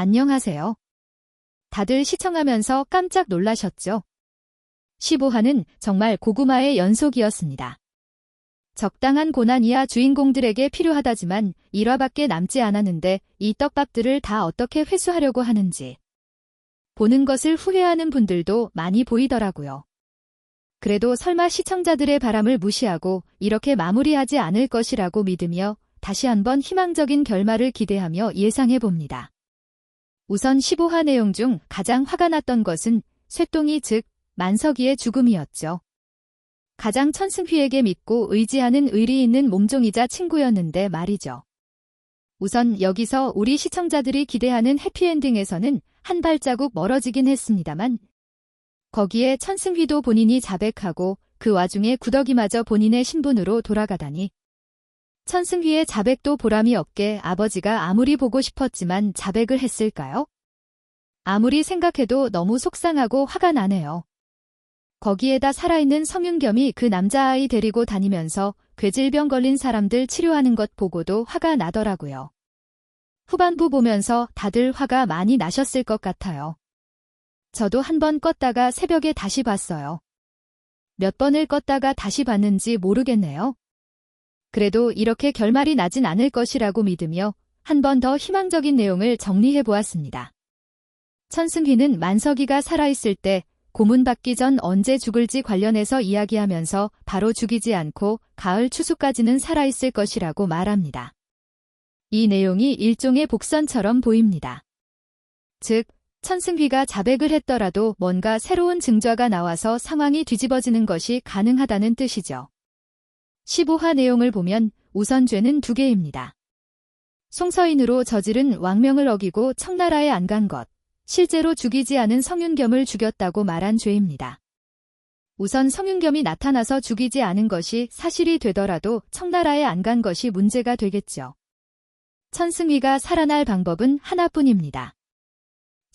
안녕하세요. 다들 시청하면서 깜짝 놀라셨죠? 15화는 정말 고구마의 연속이었습니다. 적당한 고난 이야 주인공들에게 필요하다지만 1화밖에 남지 않았는데 이 떡밥들을 다 어떻게 회수하려고 하는지 보는 것을 후회하는 분들도 많이 보이더라고요. 그래도 설마 시청자들의 바람을 무시하고 이렇게 마무리하지 않을 것이라고 믿으며 다시 한번 희망적인 결말을 기대하며 예상해 봅니다. 우선 15화 내용 중 가장 화가 났던 것은 쇠똥이 즉 만석이의 죽음이었죠. 가장 천승휘에게 믿고 의지하는 의리 있는 몸종이자 친구였는데 말이죠. 우선 여기서 우리 시청자들이 기대하는 해피엔딩에서는 한 발자국 멀어지긴 했습니다만 거기에 천승휘도 본인이 자백하고 그 와중에 구덕이마저 본인의 신분으로 돌아가다니 천승휘의 자백도 보람이 없게 아버지가 아무리 보고 싶었지만 자백을 했을까요? 아무리 생각해도 너무 속상하고 화가 나네요. 거기에다 살아있는 성윤겸이 그 남자아이 데리고 다니면서 괴질병 걸린 사람들 치료하는 것 보고도 화가 나더라고요. 후반부 보면서 다들 화가 많이 나셨을 것 같아요. 저도 한 번 껐다가 새벽에 다시 봤어요. 몇 번을 껐다가 다시 봤는지 모르겠네요. 그래도 이렇게 결말이 나진 않을 것이라고 믿으며 한 번 더 희망적인 내용을 정리해 보았습니다. 천승휘는 만석이가 살아있을 때 고문 받기 전 언제 죽을지 관련해서 이야기하면서 바로 죽이지 않고 가을 추수까지는 살아있을 것이라고 말합니다. 이 내용이 일종의 복선처럼 보입니다. 즉, 천승휘가 자백을 했더라도 뭔가 새로운 증거가 나와서 상황이 뒤집어지는 것이 가능하다는 뜻이죠. 15화 내용을 보면 우선 죄는 두 개입니다. 송서인으로 저지른 왕명을 어기고 청나라에 안 간 것, 실제로 죽이지 않은 성윤겸을 죽였다고 말한 죄입니다. 우선 성윤겸이 나타나서 죽이지 않은 것이 사실이 되더라도 청나라에 안 간 것이 문제가 되겠죠. 천승위가 살아날 방법은 하나뿐입니다.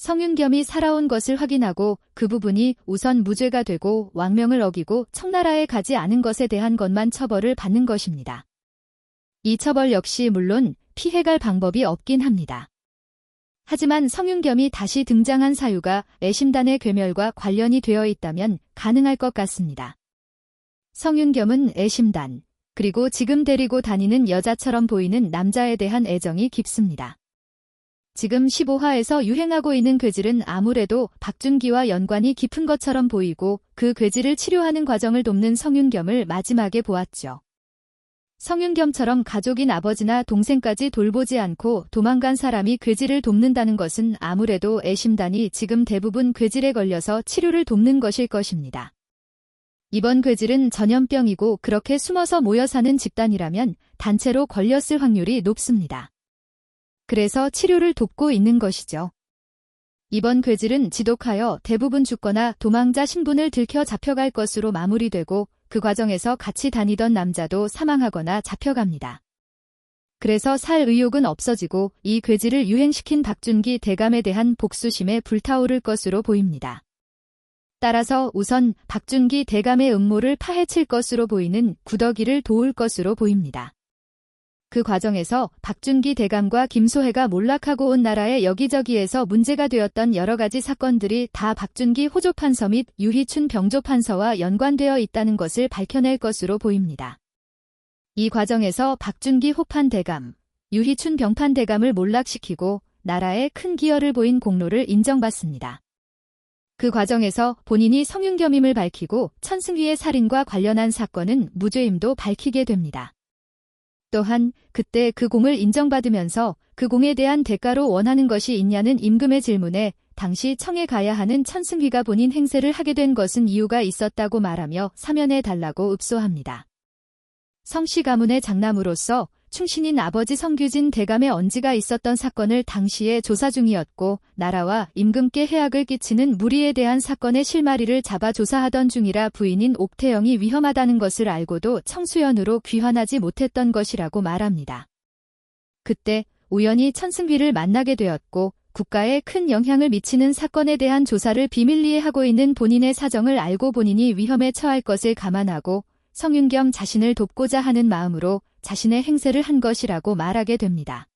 성윤겸이 살아온 것을 확인하고 그 부분이 우선 무죄가 되고 왕명을 어기고 청나라에 가지 않은 것에 대한 것만 처벌을 받는 것입니다. 이 처벌 역시 물론 피해갈 방법이 없긴 합니다. 하지만 성윤겸이 다시 등장한 사유가 애심단의 괴멸과 관련이 되어 있다면 가능할 것 같습니다. 성윤겸은 애심단, 그리고 지금 데리고 다니는 여자처럼 보이는 남자에 대한 애정이 깊습니다. 지금 15화에서 유행하고 있는 괴질은 아무래도 박준기와 연관이 깊은 것처럼 보이고 그 괴질을 치료하는 과정을 돕는 성윤겸을 마지막에 보았죠. 성윤겸처럼 가족인 아버지나 동생까지 돌보지 않고 도망간 사람이 괴질을 돕는다는 것은 아무래도 애심단이 지금 대부분 괴질에 걸려서 치료를 돕는 것일 것입니다. 이번 괴질은 전염병이고 그렇게 숨어서 모여 사는 집단이라면 단체로 걸렸을 확률이 높습니다. 그래서 치료를 돕고 있는 것이죠. 이번 괴질은 지독하여 대부분 죽거나 도망자 신분을 들켜 잡혀갈 것으로 마무리되고 그 과정에서 같이 다니던 남자도 사망하거나 잡혀갑니다. 그래서 살 의욕은 없어지고 이 괴질을 유행시킨 박준기 대감에 대한 복수심에 불타오를 것으로 보입니다. 따라서 우선 박준기 대감의 음모를 파헤칠 것으로 보이는 구더기를 도울 것으로 보입니다. 그 과정에서 박준기 대감과 김소혜가 몰락하고 온 나라의 여기저기에서 문제가 되었던 여러 가지 사건들이 다 박준기 호조 판서 및 유희춘 병조 판서와 연관되어 있다는 것을 밝혀낼 것으로 보입니다. 이 과정에서 박준기 호판 대감, 유희춘 병판 대감을 몰락시키고 나라에 큰 기여를 보인 공로를 인정받습니다. 그 과정에서 본인이 성윤겸임을 밝히고 천승휘의 살인과 관련한 사건은 무죄임도 밝히게 됩니다. 또한 그때 그 공을 인정받으면서 그 공에 대한 대가로 원하는 것이 있냐는 임금의 질문에 당시 청에 가야 하는 천승휘가 본인 행세를 하게 된 것은 이유가 있었다고 말하며 사면해 달라고 읍소합니다. 성씨 가문의 장남으로서 충신인 아버지 성규진 대감의 언지가 있었던 사건을 당시에 조사 중이었고 나라와 임금께 해악을 끼치는 무리에 대한 사건의 실마리를 잡아 조사하던 중이라 부인인 옥태영이 위험하다는 것을 알고도 청수연으로 귀환하지 못했던 것이라고 말합니다. 그때 우연히 천승비를 만나게 되었고 국가에 큰 영향을 미치는 사건에 대한 조사를 비밀리에 하고 있는 본인의 사정을 알고 본인이 위험에 처할 것을 감안하고 성윤겸 자신을 돕고자 하는 마음으로 자신의 행세를 한 것이라고 말하게 됩니다.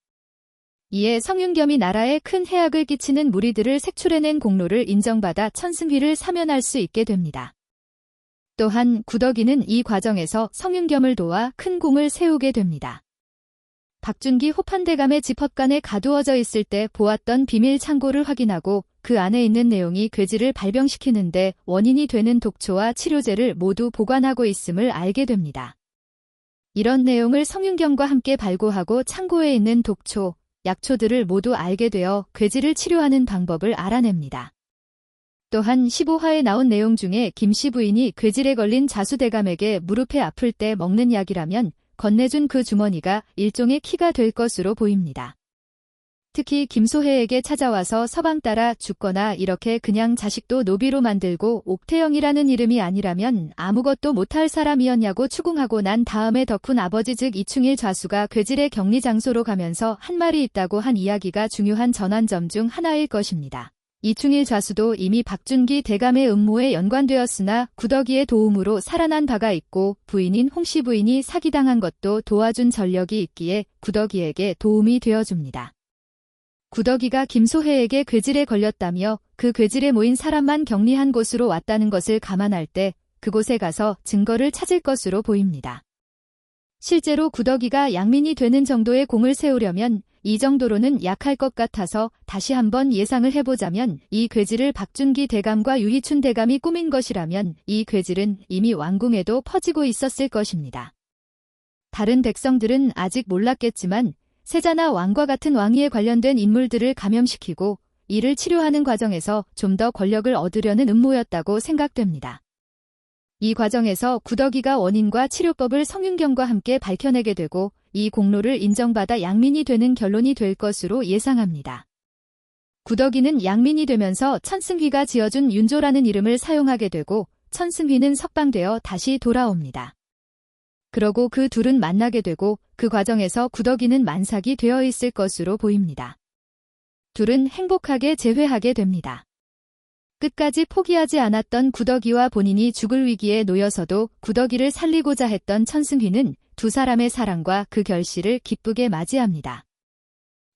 이에 성윤겸이 나라에 큰 해악을 끼치는 무리들을 색출해낸 공로를 인정받아 천승휘를 사면할 수 있게 됩니다. 또한 구덕이는 이 과정에서 성윤겸을 도와 큰 공을 세우게 됩니다. 박준기 호판대감의 집합관에 가두어져 있을 때 보았던 비밀 창고를 확인하고 그 안에 있는 내용이 괴지를 발병시키는데 원인이 되는 독초와 치료제를 모두 보관하고 있음을 알게 됩니다. 이런 내용을 성윤경과 함께 발굴하고 창고에 있는 독초, 약초들을 모두 알게 되어 괴지를 치료하는 방법을 알아냅니다. 또한 15화에 나온 내용 중에 김씨 부인이 괴질에 걸린 자수대감에게 무릎에 아플 때 먹는 약이라면 건네준 그 주머니가 일종의 키가 될 것으로 보입니다. 특히 김소혜에게 찾아와서 서방 따라 죽거나 이렇게 그냥 자식도 노비로 만들고 옥태영이라는 이름이 아니라면 아무것도 못할 사람이었냐고 추궁하고 난 다음에 덕훈 아버지 즉 이충일 좌수가 괴질의 격리 장소로 가면서 한 말이 있다고 한 이야기가 중요한 전환점 중 하나일 것입니다. 이충일 좌수도 이미 박준기 대감의 음모에 연관되었으나 구덕이의 도움으로 살아난 바가 있고 부인인 홍씨 부인이 사기당한 것도 도와준 전력이 있기에 구덕이에게 도움이 되어줍니다. 구덕이가 김소혜에게 괴질에 걸렸다며 그 괴질에 모인 사람만 격리한 곳으로 왔다는 것을 감안할 때 그곳에 가서 증거를 찾을 것으로 보입니다. 실제로 구덕이가 양민이 되는 정도의 공을 세우려면 이 정도로는 약할 것 같아서 다시 한번 예상을 해보자면 이 괴질을 박준기 대감과 유희춘 대감이 꾸민 것이라면 이 괴질은 이미 왕궁에도 퍼지고 있었을 것입니다. 다른 백성들은 아직 몰랐겠지만 세자나 왕과 같은 왕위에 관련된 인물들을 감염시키고 이를 치료하는 과정에서 좀 더 권력을 얻으려는 음모였다고 생각됩니다. 이 과정에서 구덕이가 원인과 치료법을 성윤경과 함께 밝혀내게 되고 이 공로를 인정받아 양민이 되는 결론이 될 것으로 예상합니다. 구덕이는 양민이 되면서 천승휘가 지어준 윤조라는 이름을 사용하게 되고 천승휘는 석방되어 다시 돌아옵니다. 그러고 그 둘은 만나게 되고 그 과정에서 구덕이는 만삭이 되어 있을 것으로 보입니다. 둘은 행복하게 재회하게 됩니다. 끝까지 포기하지 않았던 구덕이와 본인이 죽을 위기에 놓여서도 구덕이를 살리고자 했던 천승휘는 두 사람의 사랑과 그 결실을 기쁘게 맞이합니다.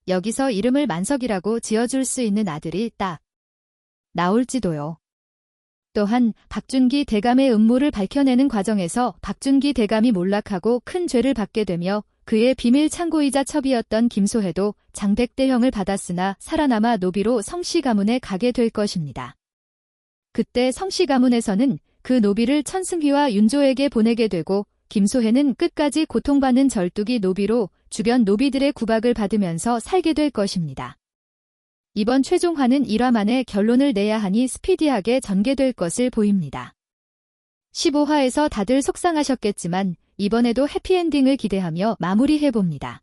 여기서 이름을 만석이라고 지어줄 수 있는 아들이 딱 나올지도요. 또한 박준기 대감의 음모를 밝혀내는 과정에서 박준기 대감이 몰락하고 큰 죄를 받게 되며 그의 비밀 창고이자 첩이었던 김소혜도 장백대형을 받았으나 살아남아 노비로 성씨 가문에 가게 될 것입니다. 그때 성씨 가문에서는 그 노비를 천승휘와 윤조에게 보내게 되고 김소혜는 끝까지 고통받는 절뚝이 노비로 주변 노비들의 구박을 받으면서 살게 될 것입니다. 이번 최종화는 1화 만에 결론을 내야 하니 스피디하게 전개될 것을 보입니다. 15화에서 다들 속상하셨겠지만 이번에도 해피엔딩을 기대하며 마무리해봅니다.